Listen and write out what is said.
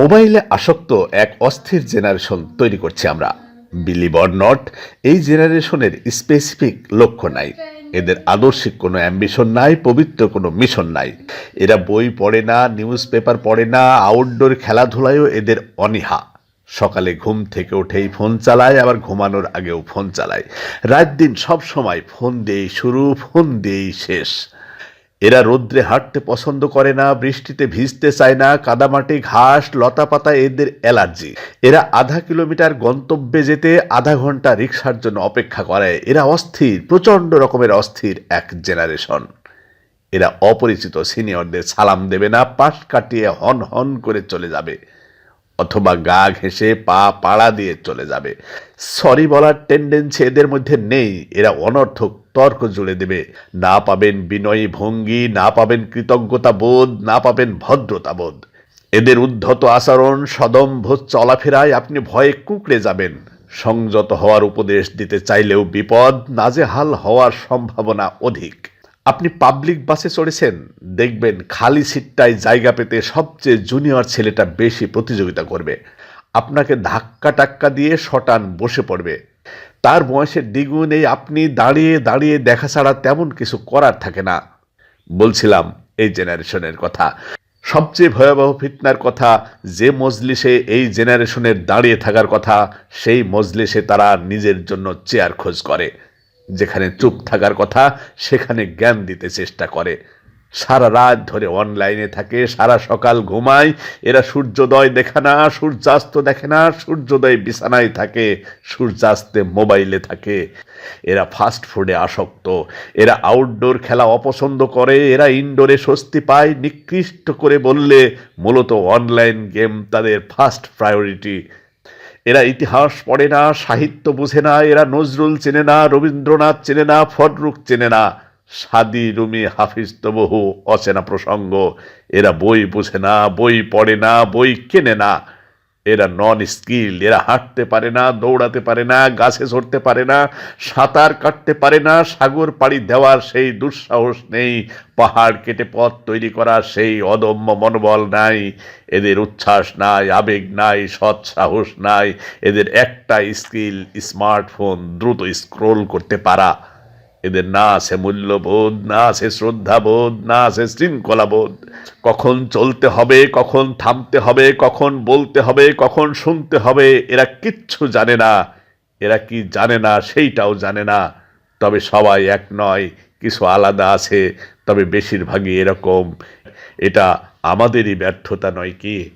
মোবাইলে আসক্ত এক অস্থির জেনারেশন তৈরি করছি আমরা। বিলিভ অর নট এই জেনারেশনের স্পেসিফিক লক্ষ্য নাই। এদের আদর্শিক কোনো অ্যাম্বিশন নাই, পবিত্র কোনো মিশন নাই। এরা বই পড়ে না নিউজ পেপার পড়ে না আউটডোর খেলাধুলায়ও এদের অনীহা। সকালে ঘুম থেকে উঠেই ফোন চালায়, আবার ঘুমানোর আগেও ফোন চালায়। রাত দিন সব সময় ফোন দিয়েই শুরু ফোন দিয়েই শেষ। এরা রৌদ্রে হাঁটতে পছন্দ করে না, বৃষ্টিতে ভিজতে চায় না, কাদামাটি, ঘাস লতা পাতা এদের অ্যালার্জি। এরা আধা কিলোমিটার গন্তব্যে যেতে আধা ঘণ্টা রিক্সার জন্য অপেক্ষা করে। এরা অস্থির, প্রচণ্ড রকমের অস্থির এক জেনারেশন। এরা অপরিচিত সিনিয়রদের সালাম দেবে না, পাশ কাটিয়ে হন হন করে চলে যাবে। অথবা গা ঘেঁষে পা পাড়া দিয়ে চলে যাবে। সরি বলার টেন্ডেন্সি এদের মধ্যে নেই। এরা অনর্থক, তর্ক জুড়ে দেবে। না পাবেন বিনয়ী ভঙ্গি, না পাবেন কৃতজ্ঞতা বোধ, না পাবেন ভদ্রতা বোধ। এদের উদ্ধত আচরণ সদম্ভ চলাফেরায় আপনি ভয়ে কুঁকড়ে যাবেন। সংযত হওয়ার উপদেশ দিতে চাইলেও বিপদ, নাজেহাল হওয়ার সম্ভাবনা অধিক। আপনি পাবলিক বাসে চড়েছেন, দেখবেন খালি সিটটায় জায়গা পেতে সবচেয়ে জুনিয়র ছেলেটা বেশি প্রতিযোগিতা করবে। আপনাকে ধাক্কা টাক্কা দিয়ে শটান বসে পড়বে। তার বয়সের দ্বিগুণ আপনি দাঁড়িয়ে দাঁড়িয়ে দেখা ছাড়া তেমন কিছু করার থাকে না। বলছিলাম এই জেনারেশনের কথা। সবচেয়ে ভয়াবহ ফিতনার কথা, যে মজলিসে এই জেনারেশনের দাঁড়িয়ে থাকার কথা, সেই মজলিসে তারা নিজের জন্য চেয়ার খোঁজ করে। যেখানে চুপ থাকার কথা, সেখানে জ্ঞান দিতে চেষ্টা করে। সারা রাত ধরে অনলাইনে থাকে, সারা সকাল ঘুমায়। এরা সূর্যোদয় দেখে না, সূর্যাস্ত দেখে না, সূর্যোদয় বিছানায় থাকে, সূর্যাস্তে মোবাইলে থাকে। এরা ফাস্ট ফুডে আসক্ত, এরা আউটডোর খেলা অপছন্দ করে, এরা ইনডোরে স্বস্তি পায়। নিকৃষ্ট করে বললে, মূলত অনলাইন গেম তাদের ফার্স্ট প্রায়োরিটি এরা ইতিহাস পড়ে না, সাহিত্য বুঝে না, এরা নজরুল চেনে না, রবীন্দ্রনাথ চেনে না, ফটরুক চেনে না। সাদি, রুমি, হাফিজ তো বহু অচেনা প্রসঙ্গ। এরা বই বুঝে না, বই পড়ে না, বই কেনে না। এরা নন স্কিল এরা হাঁটতে পারে না, দৌড়াতে পারে না, গাছে চড়তে পারে না, সাঁতার কাটতে পারে না, সাগর পাড়ি দেওয়ার সেই দুঃসাহস নেই, পাহাড় কেটে পথ তৈরি করার সেই অদম্য মনোবল নাই, এদের উচ্ছ্বাস নাই, আবেগ নাই, সৎ সাহস নাই, এদের একটা স্কিল স্মার্টফোন দ্রুত স্ক্রোল করতে পারা। এদের না আছে মূল্যবোধ, না আছে শ্রদ্ধাবোধ, না আছে শৃঙ্খলাবোধ। কখন চলতে হবে, কখন থামতে হবে, কখন বলতে হবে, কখন শুনতে হবে, এরা কিচ্ছু জানে না। এরা কি জানে না সেইটাও জানে না। তবে সবাই এক নয়, কিছু আলাদা আছে, তবে বেশিরভাগই এরকম। এটা আমাদেরই ব্যর্থতা নয় কি?